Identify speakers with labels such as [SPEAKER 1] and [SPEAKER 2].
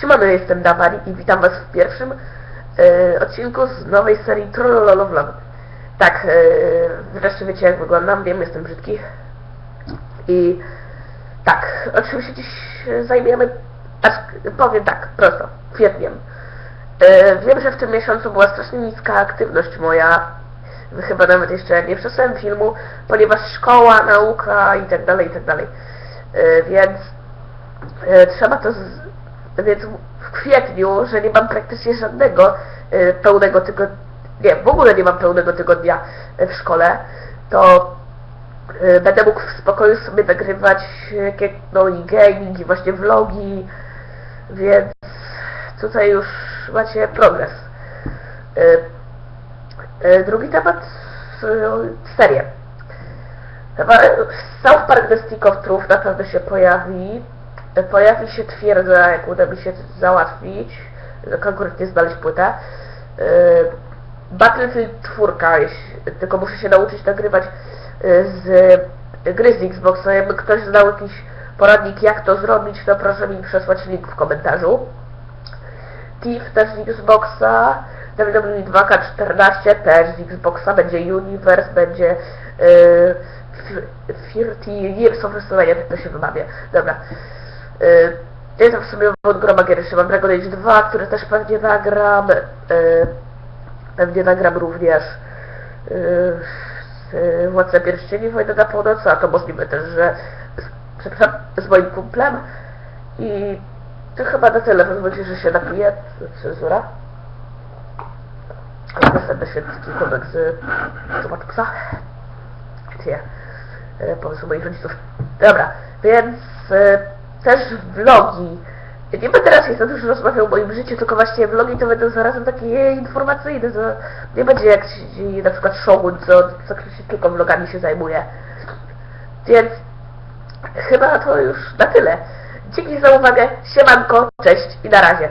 [SPEAKER 1] Siemano, jestem Dawari i witam was w pierwszym e, odcinku z nowej serii Trollololo Vlog. Tak, e, wreszcie wiecie jak wyglądam, wiem, jestem brzydki. I tak, oczywiście dziś zajmiemy, aż powiem tak, prosto, kwietniem. E, wiem, że w tym miesiącu była strasznie niska aktywność moja, chyba nawet jeszcze nie przesłałem filmu, ponieważ szkoła, nauka i tak dalej, i tak dalej. Więc trzeba to z, więc w kwietniu, że nie mam praktycznie żadnego e, pełnego tygodnia, nie, w ogóle nie mam pełnego tygodnia e, w szkole, to e, będę mógł w spokoju sobie nagrywać jakie, no i gaming i właśnie vlogi, więc tutaj już macie progres. Drugi temat, serie. Chyba South Park The Stick of Truth na pewno się pojawi. Pojawi się twierdza, jak uda mi się załatwić, konkretnie znaleźć płytę. E, Battlefield 4, jeśli- tylko muszę się nauczyć nagrywać e, z gry z Xboxa. Jakby ktoś znał jakiś poradnik, jak to zrobić, to proszę mi przesłać link w komentarzu. Thief też z Xboxa, WWE 2K14 też z Xboxa, będzie Universe, będzie yy, 30 Years of WrestleMania, tak to się wymawia. Dobra. Yy, ja tam w sumie od groma gier jeszcze mam Dragon Age 2, który też pewnie nagram. Yy, pewnie nagram również z Władca Pierścieni Wojna na Północy, a to możliwe też, że przepraszam, z moim kumplem. I to chyba na tyle, pozwólcie, że się napiję. Cenzura. Następny święcki kubek z tomatu psa. Gdzie? Pomysł moich rodziców. Dobra, więc też vlogi. Nie będę raczej za dużo rozmawiał o moim życiu, tylko właśnie vlogi to będą zarazem takie informacyjne, to nie będzie jak na przykład Shogun, co, co się tylko vlogami się zajmuje. Więc chyba to już na tyle. Dzięki za uwagę, siemanko, cześć i na razie.